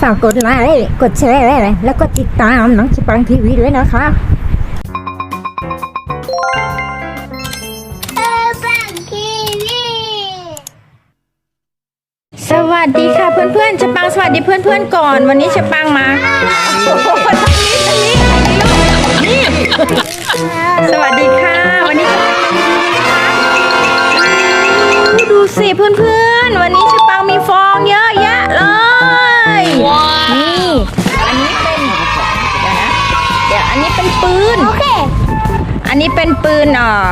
ฝากกดไลค์กดแชร์แล้วก็ติดตามน้องชิปังทีวีด้วยนะคะสวัสดีค่ะเพื่อนๆชะปังสวัสดีเพื่อนๆก่อน วันนี้ชะปังมาโอ้โหทางนี้ทางนี้ทางนี้ ป็นปืน โอเค อันนี้เป็นปืนเอ่อ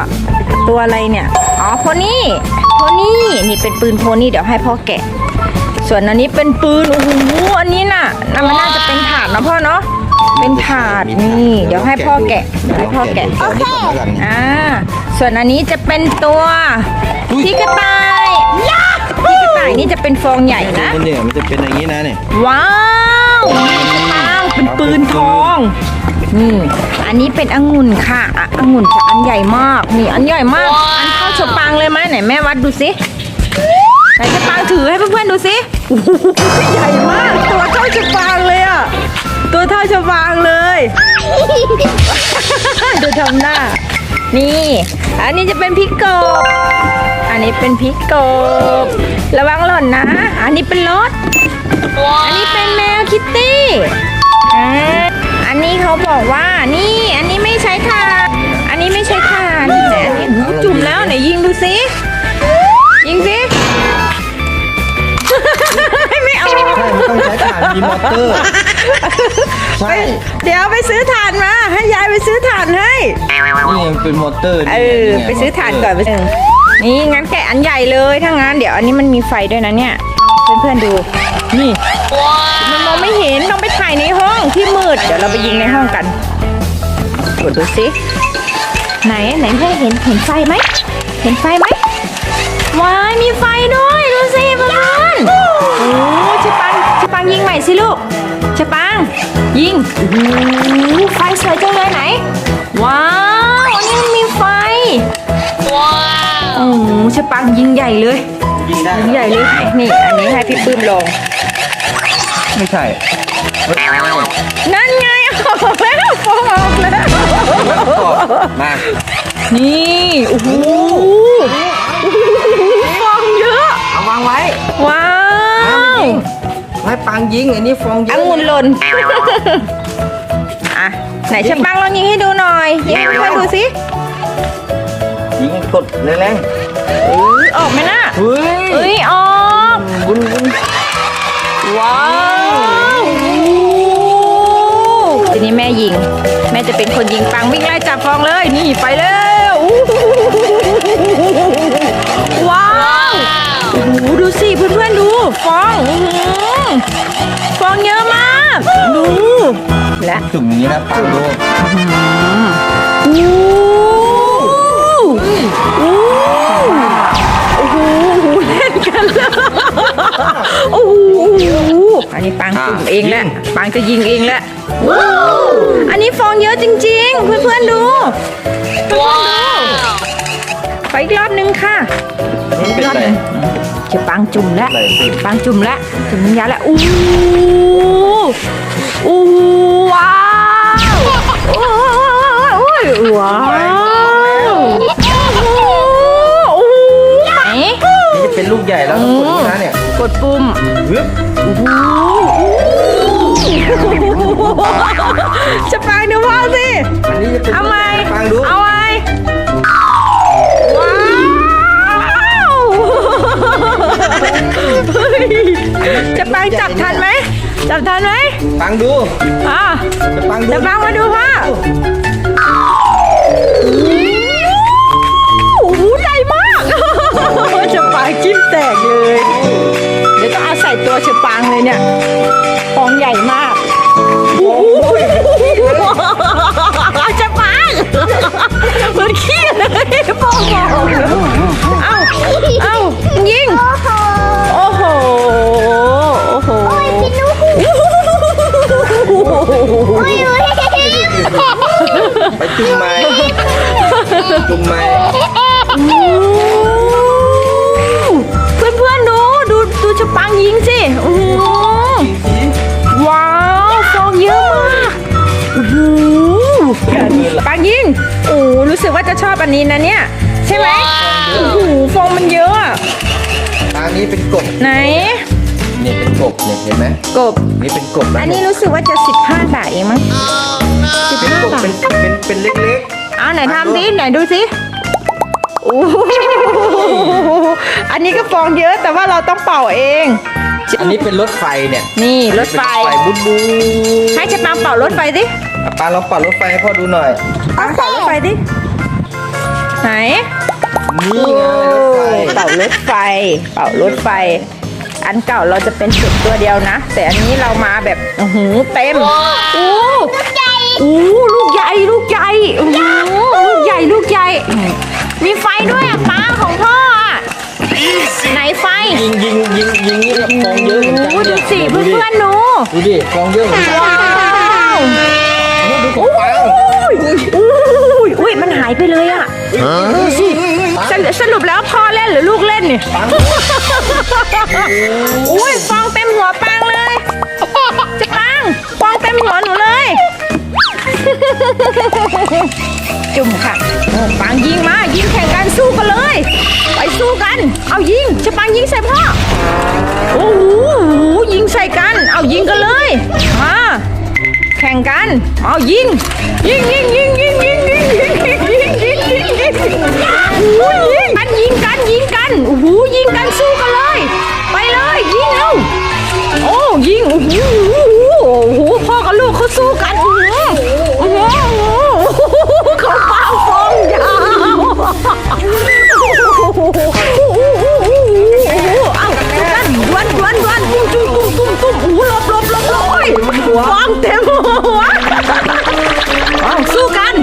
ตัวอะไรเนี่ย อ๋อโพนี่โพนี่นี่เป็นปืนโพนี่เดี๋ยวให้พ่อแกะ ส่วนอันนี้เป็นปืนโอ้โหอันนี้น่ะน่ะมันน่าจะเป็นถาดนะพ่อเนาะ เป็นถาดนี่ เดี๋ยวให้พ่อแกะเดี๋ยวให้พ่อแกะ โอเคแล้วกันอ่า ส่วนอันนี้จะเป็นตัวพี่กระต่ายพี่กระต่ายนี่จะเป็นฟองใหญ่นะมันเนี่ยมันจะเป็นอย่างนี้นะเนี่ย ว้าวปังเป็นปืนทอง นี่ อันนี้เป็นองุ่นค่ะอะองุ่นจะอันใหญ่มากนี่อันใหญ่มาก อันเท่าชะปังเลยไหมไหนแม่วัดดูสิไหนชะปังถือให้เพื่อนๆดูสิโอ้โหใหญ่มาก ตัวเท่าชะปังเลยอะตัวเท่าชะปังเลยดูทำหน้า นี่ อันนี้จะเป็นพริกกบอันนี้เป็นพริกกบระวังหล่นนะ อันนี้เป็นรถอันนี้เป็นแมวคิตตี้ อ่าอันนี้เขาบอกว่านี่อันนี้ไม่ใช้ถ่านอันนี้ไม่ใช้ถ่านแต่อันนี้หูจุ่มแล้วไหนยิงดูสิยิงสิ ไม่เอาใช่มันต้องใช้ถ่านมีมอเตอร์ใช่เดี๋ยวไปซื้อถ่านมาให้ยายไปซื้อถ่านให้นี่มันเป็นมอเตอร์เออนี่งไปซื้อถ่านก่อนไปซื้อนี่งั้นแกะอันใหญ่เลยถ้างั้นเดี๋ยวอันนี้มันมีไฟด้วยนะเนี่ยเพื่อนๆดูนี่มันม องไม่เห็นต้องไปถ่ายในห้องที่มืด เดี๋ยวเราไปยิงในห้องกันกดดูสิไหนไหนเพื่อนเห็นเห็นไฟไหมเห็นไฟไหมว้ายมีไฟด้วยดูสิเพื่อนๆโอ้ชิปังชิปังยิงใหม่สิลูกชิปังยิงโอ้โหไฟสวยจังเลยไหน ว้าวอันนี้มันมีไฟว้าวโอ้โหชิปังยิงใหญ่เลยยิงได้ยิงใหญ่เลยนี่อันนี้ให้พี่ปื้มลง ไม่ใช่เฮ้ยนั่นไงออกแล้วฟองออกแล้วมานี่โอ้โหฟองเยอะ เอาวางไว้ ว้าวให้ปังยิงอันนี้ฟองเยออะงุ่นหล่นอะไหนชะปังลองยิงให้ดูหน่อยยิงให้เพื่อนดูสิยิงกดแรงเออออกไหมน่ะ จะเป็นคนยิงปังวิ่งไล่จับฟองเลย นี่ไปแล้วว้าวโอ้โหดูสิเพื่อนๆดู ฟองอื้อหือฟองเยอะมาก ดูและ จุ่มอย่างนี้นะปังดูโอ้โหโอ้โหเล่นกันเลยโอ้โหอันนี้ปังจุ่มเองแหละปังจะยิงเองแหละว้าว อันนี้ฟองเยอะจริง ๆ เพื่อนๆดูเพื่อนๆดูไปอีกรอบนึงค่ะมันเป็นอะไรจะปังจุ่มแล้วอะไรสิปังจุ่มแล้วจุ่มน้ำยาแล้วอู้อู้ว้าวโอ้ยว้าวโอ้ไหนนี่จะเป็นลูกใหญ่แล้วต้องกดนี่นะเนี่ยกดปุ่มฮึบ จะปังดูพ่อสิอันนี้จะเป็นเอาไหมปังดูเอาไหมว้าวเฮ้ยจะปังจับทันไหมจับทันไหมปังดูอะจะปังดูจะปังมาดูพ่อโอ้โหใหญ่มาก จะปังจิ้มแตกเลย เดี๋ยวต้องเอาใส่ตัวชะปังเลยเนี่ยฟองใหญ่มากโอ้ยจะปังเหมือนขี้เลยฟองบอกเอ้าเอ้ายิงโอ้โหโอ้โหไปจุ่มไหมจุ่มไหม ปังยิงสิอ้อหว้าวฟองเยอะมากอ้อหปังยิงโอ้รู้สึกว่าจะชอบอันนี้นะเนี่ย ใช่ไหมโอ้โหฟองมันเยอะอันนี้เป็นกบไหนนี่เป็นกบเนี่ยเห็นไหมกบ นี่เป็นกบแล้อันนี้รู้สึกว่าจะ 15บห้าทเองมั้งเป็นกบเป็นเป็นเป็นเล็กๆ เอาไหนทำดิไหนดูสิ อ้โหอันนี้ก็ฟองเยอะแต่ว่าเราต้องเป่าเองๆอันนี้เป็นรถไฟเนี่ยนี่รถไฟเป็นรถไฟบุ้นบูให้จะปังเป่ารถไฟสิอะปาลองปัดรถไฟให้พ่อดูหน่อยปังเป่ารถไฟสิไหนนี่ไงรถไฟเป่ารถไฟ เป่ารถไฟ อันเก่าเราจะเป็นจุดตัวเดียวนะ แต่อันนี้เรามาแบบโอ้โหเต็มโอ้ลูกใหญ่โอ้ลูกใหญ่ลูกใหญ่โอ้โหลูกใหญ่ลูกใหญ่ มีไฟด้วยอะป้าของพ่ออะไหนไฟยิงยิงยิงยิงนี่แบบฟองเยอะเหมือนกันโอ้ดูเนี่ยสิเพื่อนๆหนูดูดิฟองเยอะเหมือนกันว้าวนี่ดูของปังอุ้ยอุ้ยมันหายไปเลยอะดูสิสรุปสรุปแล้วพ่อเล่นหรือลูกเล่นเนี่ยปังอุ้ยฟองเต็มหัวปังเลยจะปังฟองเต็มหัวหนูเลย จุ่มค่ะปังยิงมา ยิงแข่งกันสู้กันเลย ไปสู้กัน เอายิงจะปังยิงใส่พ่อ โอ้โหยิงใส่กัน เอายิงกันเลย มาแข่งกัน เอายิง ยิงยิงยิงยิงยิงยิงยิงยิงยิงยิงยิงยิงโอ้ยยิงกันยิงกันยิงกันโอ้โหยิงกันสู้กันเลย ไปเลยยิงเอาโอ้ยิงโอ้โหโอ้โหพ่อกับลูกเขาสู้กันโอ้โห อ้โหเอากันดวนดวนดวนตุ้มตุ้มตุ้มตุ้มตุ้มโอ้โหหลบหลบหลบหลบโอ้ยฟองเต็มหัวเอาสู้กัน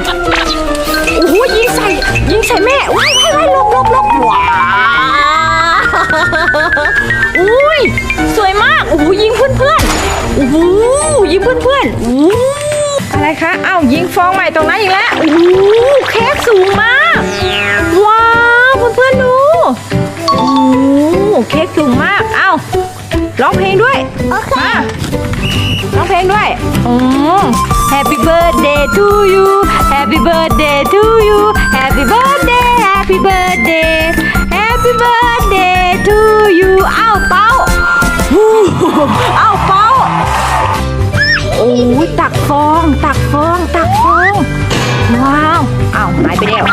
โอ้โหยิงใส่ยิงใส่แม่ว้ายว้ายว้ายหลบหลบหลบว้าวอุ้ยสวยมากโอ้โหยิงเพื่อนเพื่อนโอ้โหยิงเพื่อนเพื่อนอะไรคะเอ้ายิงฟองใหม่ตรงนั้นอีกแล้วโอ้โหเค้กสูงมาก อืม Happy birthday to you Happy birthday to you Happy birthday Happy birthday Happy birthday to you อ้าวเป้าฮู้อ้าวเป้าโอ้ยตักฟอง ตักฟอง ตักฟอง ว้าว อ้าวหายไปแล้ว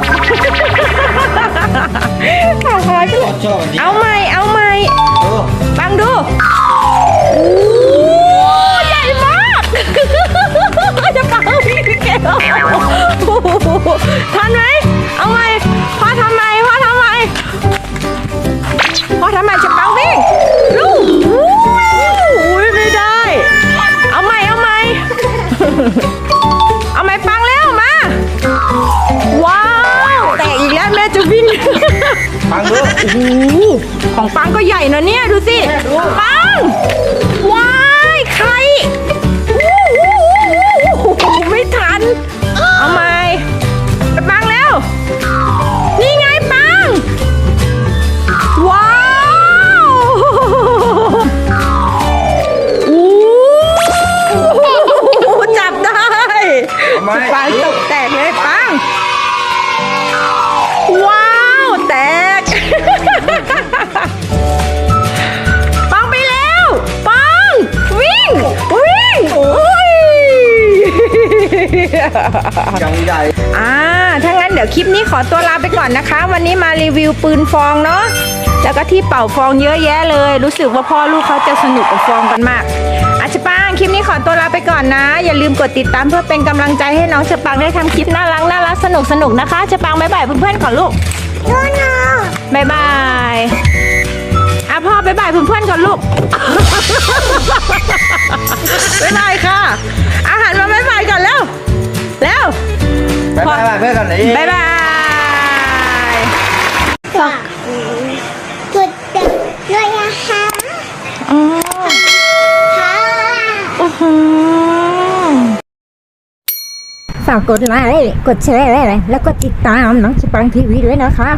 อ้าวหายไปแล้วชอบอันนี้เอาใหม่ ทันไหมเอาไงพ่อทำไมพ่อทำไมพ่อทำไมจะปังวิ่งลูกอุ้ยไม่ได้ เอาใหมเอาใหมเอาใหมปังแล้วมาว้าวแตกอีกแล้วแม่จะวิ่งปังดูโอ้โหของปังก็ใหญ่นะเนี่ยดูสิปังว้ายไข่ ยังใหญ่อ่าถ้างั้นเดี๋ยวคลิปนี้ขอตัวลาไปก่อนนะคะ วันนี้มารีวิวปืนฟองเนาะแล้วก็ที่เป่าฟองเยอะแยะเลย รู้สึกว่าพ่อลูกเขาจะสนุกกับฟองกันมากอาชปังคลิปนี้ขอตัวลาไปก่อนนะ อย่าลืมกดติดตามเพื่อเป็นกำลังใจให้น้องชปังได้ทำคลิปน่ารักน่ารักสนุกสนุกนะคะชปังบ๊ายบายเพื่อนๆก่อนลูกบ๊ายบายอะพ่อบ๊ายบายเพื่อนๆก่อนลูกบ๊ายบายค่ะ อาหารมาบ๊ายบายก่อนเร็วเร็ว ไปไปไปเพื่อนกันเลยบายบายกดติดด้วยนะคะอ๋อค่ะโอ้โหฝากกดไลค์กดแชร์ แล้วก็ติดตามน้องสปังทีวีด้วยนะคะ